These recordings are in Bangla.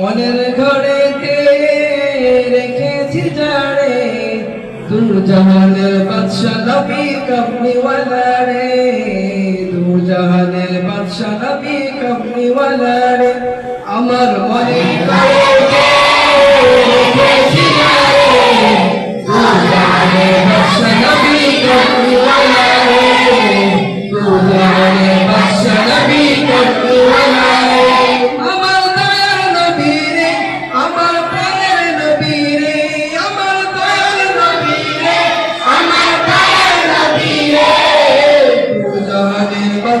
মনের ঘরেতে রেখেছি জানে দুর্জাহানের বাদশা কপনি কমলিওয়ালা রে দুর্জাহানের বাদশা কপনি কমলিওয়ালা রে আমার মনে ঘরে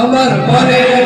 আমার মনের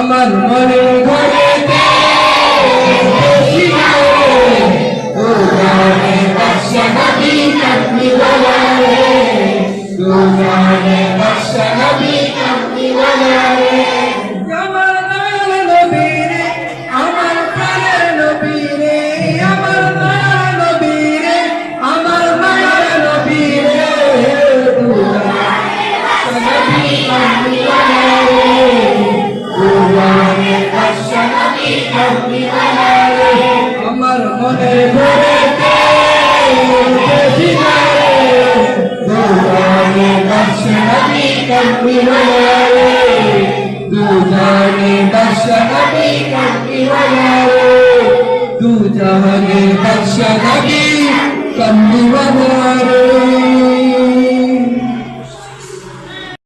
আমার মনে ঘরে আমার মনে ঘুরেতে উঠেছি না রে দুজনে দর্শনামি কম্পি হলা রে দুজনে দর্শনামি কম্পি হলা রে দুজনে দর্শনামি